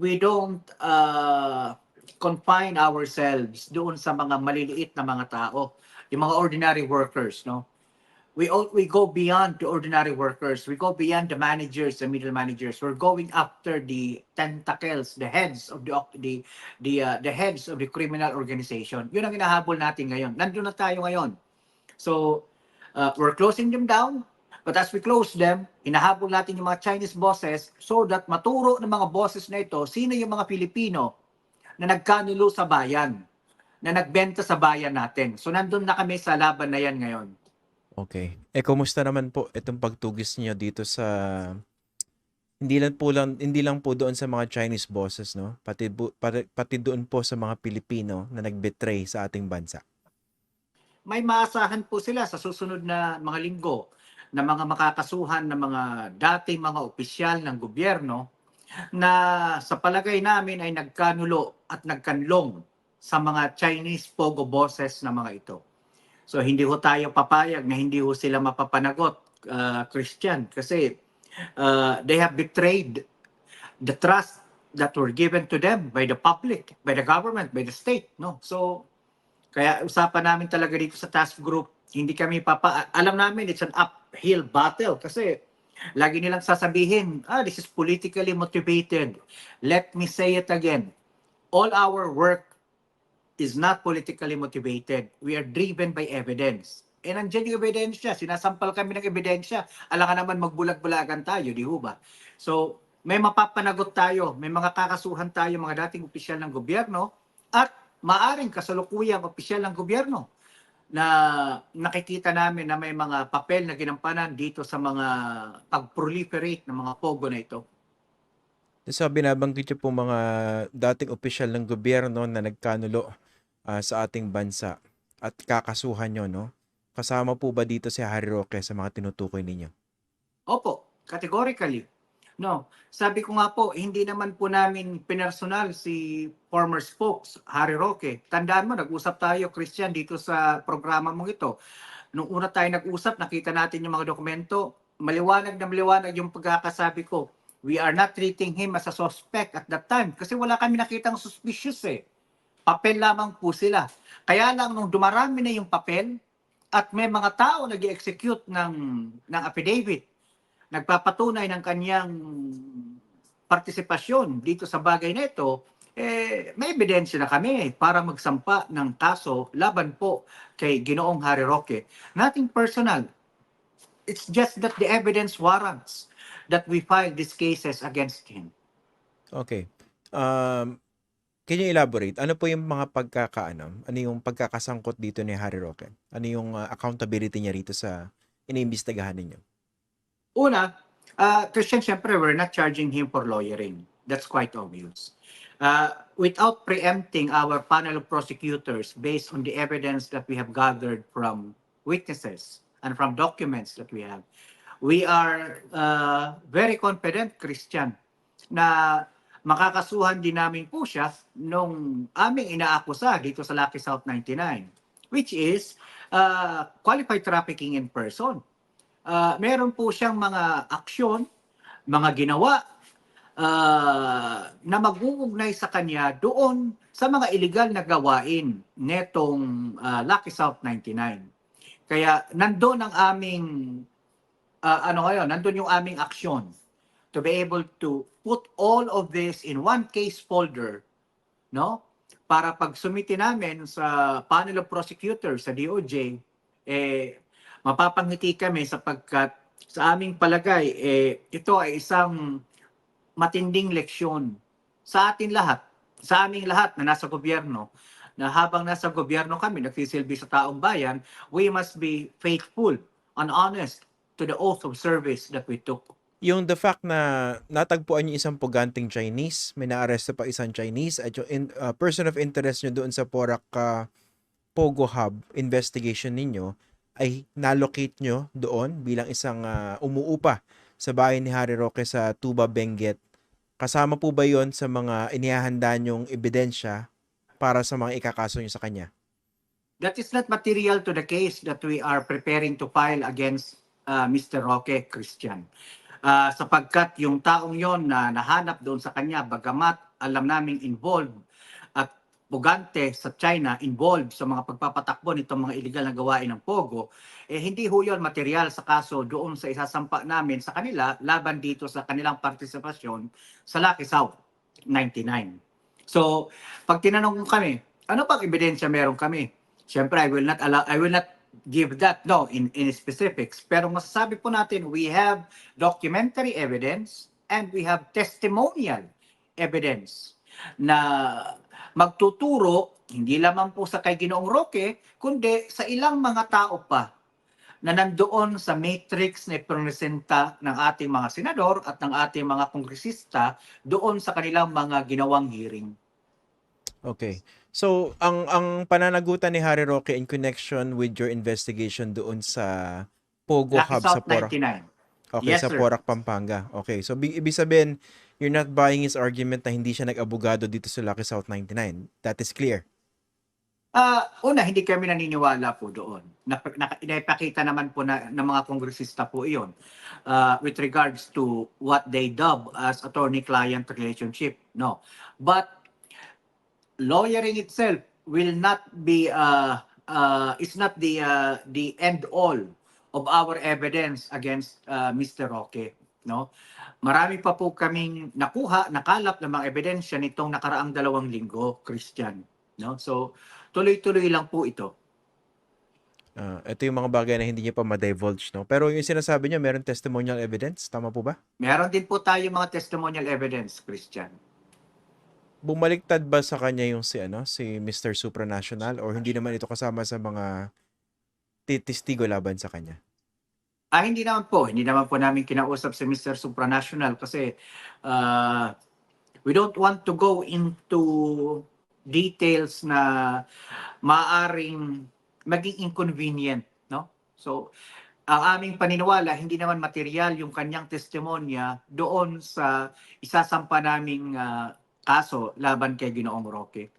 we don't uh, confine ourselves doon sa mga maliliit na mga tao, yung mga ordinary workers, no? We we go beyond the ordinary workers. We go beyond the managers, the middle managers. We're going after the tentacles, the heads of the the the uh, the heads of the criminal organization. Yun ang hinahabol natin ngayon. Nandun na tayo ngayon. So, uh, we're closing them down. But as we close them, hinahabol natin yung mga Chinese bosses so that maturo ng mga bosses na ito sino yung mga Pilipino na nagkanulo sa bayan, na nagbenta sa bayan natin. So nandun na kami sa laban na yan ngayon. Okay. Eh kumusta naman po itong pagtugis niyo dito sa hindi lang po lang hindi lang po doon sa mga Chinese bosses no pati bu- pati, pati doon po sa mga Pilipino na nagbetray sa ating bansa. May maasahan po sila sa susunod na mga linggo na mga makakasuhan ng mga dating mga opisyal ng gobyerno na sa palagay namin ay nagkanulo at nagkanlong sa mga Chinese pogo bosses na mga ito. So hindi ho tayo papayag na hindi ho sila mapapanagot, uh, Christian, kasi uh, they have betrayed the trust that were given to them by the public, by the government, by the state. No, so kaya usapan namin talaga dito sa task group, hindi kami papa alam namin it's an uphill battle kasi lagi nilang sasabihin, ah, this is politically motivated. Let me say it again. All our work is not politically motivated. We are driven by evidence. Eh, nandiyan yung ebidensya. Sinasampal kami ng ebidensya. Alam ka naman, magbulag-bulagan tayo, di ba? So, may mapapanagot tayo. May mga kakasuhan tayo, mga dating opisyal ng gobyerno at maaring kasalukuyang opisyal ng gobyerno na nakikita namin na may mga papel na ginampanan dito sa mga pag-proliferate ng mga pogo na ito. So binabanggit niyo po mga dating opisyal ng gobyerno na nagkanulo ah, sa ating bansa at kakasuhan niyo no. Kasama po ba dito si Harry Roque sa mga tinutukoy ninyo? Opo, categorically. No, sabi ko nga po, hindi naman po namin pinersonal si former spokes, Harry Roque. Tandaan mo, nag-usap tayo, Christian, dito sa programa mong ito. Nung una tayo nag-usap, nakita natin yung mga dokumento. Maliwanag na maliwanag yung pagkakasabi ko. We are not treating him as a suspect at that time kasi wala kami nakitang suspicious eh. Papel lamang po sila. Kaya lang nung dumarami na yung papel at may mga tao nag execute ng, ng affidavit, nagpapatunay ng kanyang partisipasyon dito sa bagay na ito, eh, may ebidensya na kami para magsampa ng kaso laban po kay Ginoong Harry Roque. Nothing personal. It's just that the evidence warrants that we file these cases against him. Okay. Um, can you elaborate? Ano po yung mga pagkakaano? Ano yung pagkakasangkot dito ni Harry Roque? Ano yung uh, accountability niya rito sa iniimbestigahan ninyo? Una, uh, Christian, syempre, we're not charging him for lawyering. That's quite obvious. Uh, without preempting our panel of prosecutors based on the evidence that we have gathered from witnesses and from documents that we have, we are uh, very confident, Christian, na makakasuhan din namin po siya nung aming inaakusa dito sa Lucky South 99, which is uh, qualified trafficking in person uh, meron po siyang mga aksyon, mga ginawa uh, na mag-uugnay sa kanya doon sa mga illegal na gawain netong uh, Lucky South 99. Kaya nandoon ang aming uh, ano ngayon, nandoon yung aming aksyon to be able to put all of this in one case folder, no? Para pag sumiti namin sa panel of prosecutors sa DOJ, eh, mapapangiti kami sapagkat sa aming palagay, eh, ito ay isang matinding leksyon sa atin lahat, sa aming lahat na nasa gobyerno, na habang nasa gobyerno kami, nagsisilbi sa taong bayan, we must be faithful and honest to the oath of service that we took. Yung the fact na natagpuan yung isang puganting Chinese, may naaresto pa isang Chinese, at yung in- uh, person of interest nyo doon sa Porac uh, Pogo Hub investigation ninyo, ay nalocate nyo doon bilang isang uh, umuupa sa bahay ni Harry Roque sa Tuba Benguet. Kasama po ba yon sa mga inihahanda nyong ebidensya para sa mga ikakaso nyo sa kanya? That is not material to the case that we are preparing to file against uh, Mr. Roque Christian. Uh, sapagkat yung taong yon na nahanap doon sa kanya, bagamat alam naming involved bugante sa China involved sa mga pagpapatakbo nitong mga illegal na gawain ng Pogo, eh hindi ho yun material sa kaso doon sa isasampa namin sa kanila laban dito sa kanilang partisipasyon sa Lucky South 99. So, pag tinanong ko kami, ano pang ebidensya meron kami? Siyempre, I will not allow, I will not give that no in in specifics. Pero masasabi po natin, we have documentary evidence and we have testimonial evidence na magtuturo hindi lamang po sa kay Ginoong Roque, kundi sa ilang mga tao pa na nandoon sa matrix na ipresenta ng ating mga senador at ng ating mga kongresista doon sa kanilang mga ginawang hearing. Okay. So, ang ang pananagutan ni Harry Roque in connection with your investigation doon sa Pogo Lucky Hub sa South Porac. 99. Okay, Yes, sa sir. Porac, Pampanga. Okay. So, bi- ibig sabihin, you're not buying his argument na hindi siya nag-abogado dito sa Lucky South 99. That is clear. Ah, una, hindi kami naniniwala po doon. Nap- na, naipakita naman po na, ng mga kongresista po iyon ah, with regards to what they dub as attorney-client relationship. No. But lawyering itself will not be uh, uh, is not the uh, the end all of our evidence against uh, Mr. Roque. No. Marami pa po kaming nakuha, nakalap ng mga ebidensya nitong nakaraang dalawang linggo, Christian. No? So, tuloy-tuloy lang po ito. Ah, ito yung mga bagay na hindi niya pa ma-divulge, no? Pero yung sinasabi niya, meron testimonial evidence. Tama po ba? Meron din po tayo mga testimonial evidence, Christian. Bumaliktad ba sa kanya yung si ano, si Mr. Supranational or hindi naman ito kasama sa mga titistigo laban sa kanya? Ah, hindi naman po. Hindi naman po namin kinausap si Mr. Supranational kasi uh, we don't want to go into details na maaring maging inconvenient, no? So, ang aming paniniwala, hindi naman material yung kanyang testimonya doon sa isasampa naming ah, kaso laban kay Ginoong Roque.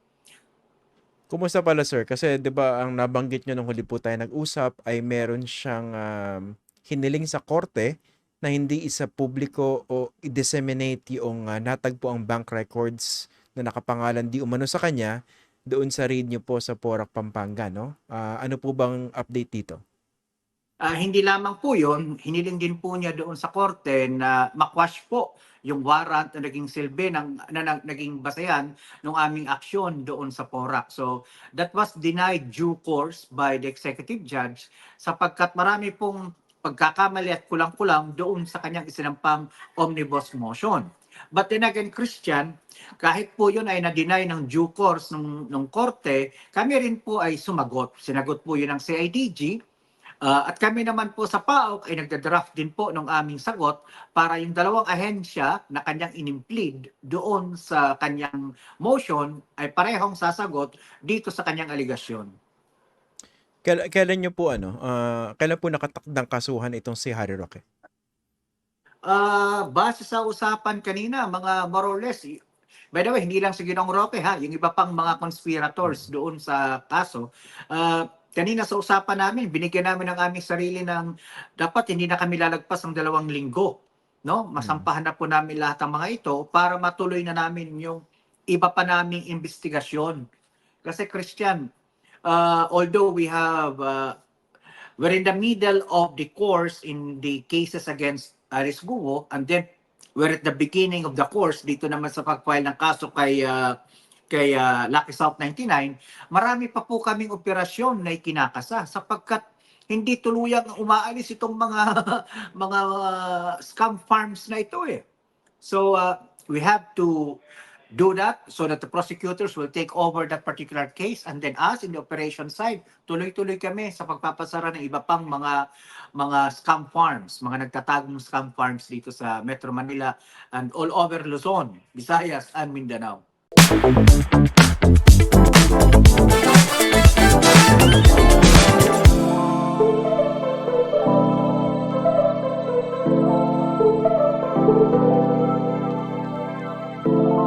Kumusta pala sir? Kasi 'di ba ang nabanggit niyo nung huli po tayo nag-usap ay meron siyang um, hiniling sa korte na hindi isa publiko o i-disseminate yung ah, natagpo ang bank records na nakapangalan di umano sa kanya doon sa raid niyo po sa Porac, Pampanga, no? Ah, ano po bang update dito? Ah, hindi lamang po yun, hiniling din po niya doon sa korte na makwash po yung warrant na naging silbi ng, na, na- naging basehan ng aming aksyon doon sa PORAC. So that was denied due course by the executive judge sapagkat marami pong pagkakamali at kulang-kulang doon sa kanyang isinampang omnibus motion. But then again, Christian, kahit po yun ay na-deny ng due course ng, ng korte, kami rin po ay sumagot. Sinagot po yun ng CIDG Ah, at kami naman po sa PAOK ay nagda-draft din po ng aming sagot para yung dalawang ahensya na kanyang inimplead doon sa kanyang motion ay parehong sasagot dito sa kanyang aligasyon. Kailan, kailan niyo po ano, ah, kailan po nakatakdang kasuhan itong si Harry Roque? Ah, base sa usapan kanina, mga more or less, by the way, hindi lang si Ginong Roque ha, yung iba pang mga conspirators doon sa kaso. Ah, kanina sa usapan namin, binigyan namin ng aming sarili ng dapat hindi na kami lalagpas ng dalawang linggo. No? Masampahan na po namin lahat ng mga ito para matuloy na namin yung iba pa naming investigasyon. Kasi Christian, uh, although we have uh, we're in the middle of the course in the cases against Aris Guo and then we're at the beginning of the course dito naman sa pag-file ng kaso kay uh, kay uh, Lucky South 99 marami pa po kaming operasyon na ikinakasa sapagkat hindi tuluyang umaalis itong mga mga uh, scam farms na ito eh. So uh, we have to do that so that the prosecutors will take over that particular case and then us in the operation side, tuloy-tuloy kami sa pagpapasara ng iba pang mga mga scam farms, mga nagtatagong scam farms dito sa Metro Manila and all over Luzon, Visayas and Mindanao.